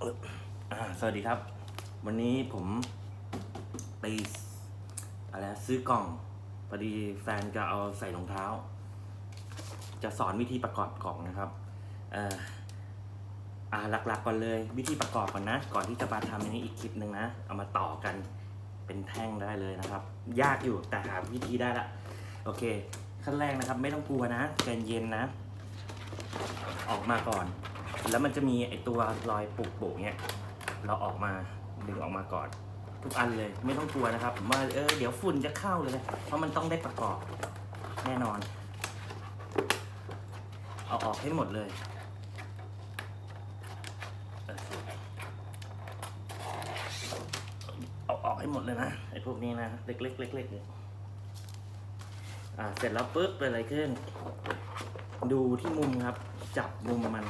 สวัสดีครับ วันนี้ผมไปอะไรซื้อกล่องพอดีแฟนจะเอาใส่รองเท้า จะสอนวิธีประกอบกล่องนะครับอ่าหลักๆก่อนเลย วิธีประกอบก่อนนะ ก่อนที่จะมาทำอันนี้อีกคลิปหนึ่งนะ เอามาต่อกันเป็นแท่งได้เลยนะครับ ยากอยู่แต่หาวิธีได้ละโอเค ขั้นแรกนะครับ ไม่ต้องกลัวนะใจเย็นนะ ออกมาก่อน แล้วมันจะมีไอตัวรอยปุกโบกเนี่ยเราออกมาดึงออกมาก่อน ทุกอันเลยไม่ต้องกลัวนะครับผมว่าเออเดี๋ยวฝุ่นจะเข้าเลยนะเพราะมันต้องได้ประกอบแน่นอน เอาออกให้หมดเลยเอาออกให้หมดเลยนะไอพวกนี้นะเล็กๆเล็กๆเนี่ยอ่าเสร็จแล้วปุ๊บเกิดอะไรขึ้น ดูที่มุมครับ จับมุมมัน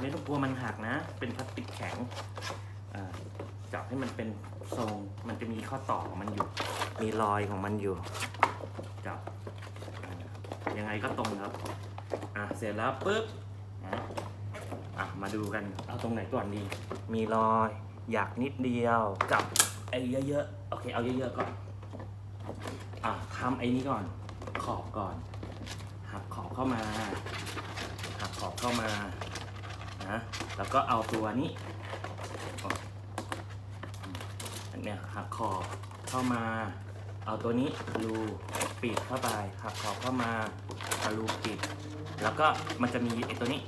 ไม่ต้องกลัวมันหักนะ เป็นพลาสติกแข็งอ่าจับให้มันเป็นทรง มันจะมีข้อต่อของมันอยู่ มีรอยของมันอยู่ จับ ยังไงก็ตรงครับ อะ เสร็จแล้วปุ๊บอะ มาดูกัน เอาตรงไหนก่อนดี มีรอย อยากนิดเดียวจับไอ้เยอะๆ โอเค เอาเยอะๆก่อน อะทำไอ้นี้ก่อน ขอบก่อน หักขอบเข้ามา หักขอบเข้ามา นะ แล้วก็เอาตัวนี้อันเนี้ยหักขอเข้ามา เอาตัวนี้รูปิดเข้าไปหักขอเข้ามาเอารูปิด แล้วก็มันจะมีไอ้ตัวนี้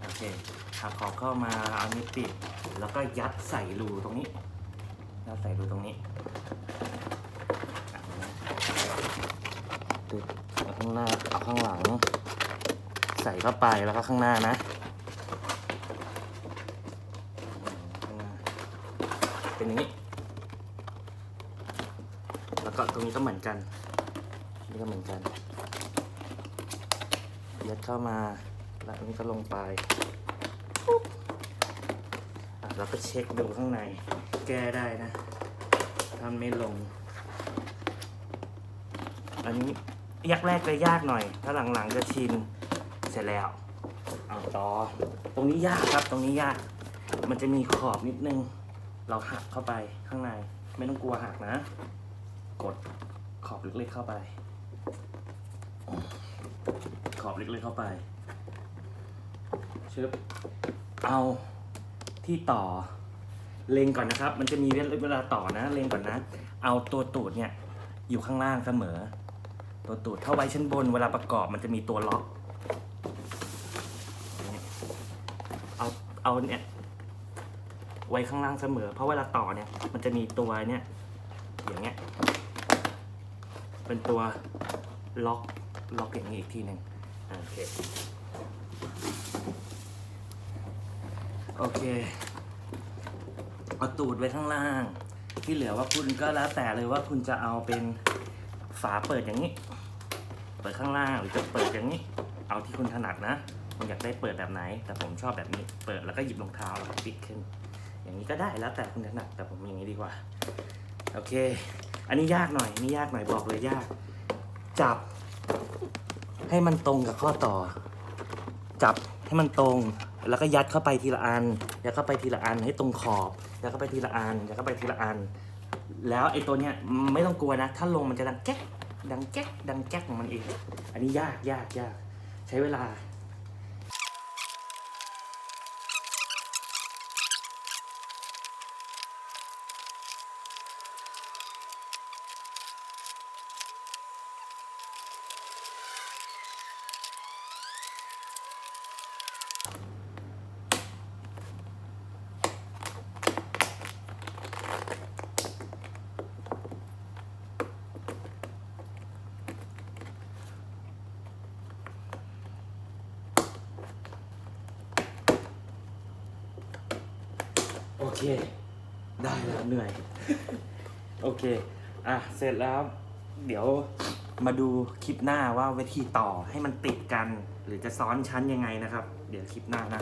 โอเคหักขอเข้ามาเอานี้ปิด แล้วก็ยัดใส่รูตรงนี้ยัดใส่รูตรงนี้ติดเอาข้างหน้าเอาข้างหลัง ใส่เข้าไปแล้วก็ข้างหน้านะ เป็นอย่างนี้ แล้วก็ตรงนี้ก็เหมือนกัน นี่ก็เหมือนกัน ยัดเข้ามา แล้วอันนี้ก็ลงไปแล้วก็เช็คดูข้างใน แก้ได้นะถ้าไม่ลง อันนี้ยักแรกจะยากหน่อย ถ้าหลังๆจะชิน เสร็จแล้วเอาต่อ ตรงนี้ยากครับตรงนี้ยาก มันจะมีขอบนิดนึง เราหักเข้าไปข้างใน ไม่ต้องกลัวหักนะ กดขอบเล็กๆเข้าไป ขอบเล็กๆเข้าไปชึบเอาที่ต่อ เลงก่อนนะครับ มันจะมีเวลาต่อนะ เลงก่อนนะ เอาตัวตูดเนี่ย อยู่ข้างล่างเสมอ ตัวตูดถ้าไว้ชั้นบน เวลาประกอบมันจะมีตัวล็อก เอาเนี่ยไว้ข้างล่างเสมอ เพราะเวลาต่อเนี่ย มันจะมีตัวเนี่ยอย่างเงี้ย เป็นตัวล็อกล็อกอย่างนี้อีกทีหนึ่งโอเคโอเคเอาตูดไว้ข้างล่าง ที่เหลือว่าคุณก็แล้วแต่เลยว่าคุณจะเอาเป็นฝาเปิดอย่างนี้ เปิดข้างล่างหรือจะเปิดอย่างนี้ เอาที่คุณถนัดนะ คุณอยากได้เปิดแบบไหน แต่ผมชอบแบบนี้เปิดแล้วก็หยิบรองเท้าแล้วก็ปิดขึ้น อย่างนี้ก็ได้แล้วแต่คุณถนัดแต่ผมอย่างนี้ดีกว่าโอเค อันนี้ยากหน่อยนี่ยากหน่อยบอกเลยยาก จับ ให้มันตรงกับข้อต่อ จับให้มันตรง แล้วก็ยัดเข้าไปทีละอันยัดเข้าไปทีละอันให้ตรงขอบยัดเข้าไปทีละอันยัดเข้าไปทีละอัน แล้วไอ้ตัวเนี้ยไม่ต้องกลัวนะ ถ้าลงมันจะดังแก๊กดังแก๊กดังแก๊กของมันเอง อันนี้ยากยากยากใช้เวลา โอเค ได้แล้วเหนื่อย โอเค อะ เสร็จแล้ว เดี๋ยวมาดูคลิปหน้าว่าวิธีต่อให้มันติดกัน หรือจะซ้อนชั้นยังไงนะครับ เดี๋ยวคลิปหน้านะ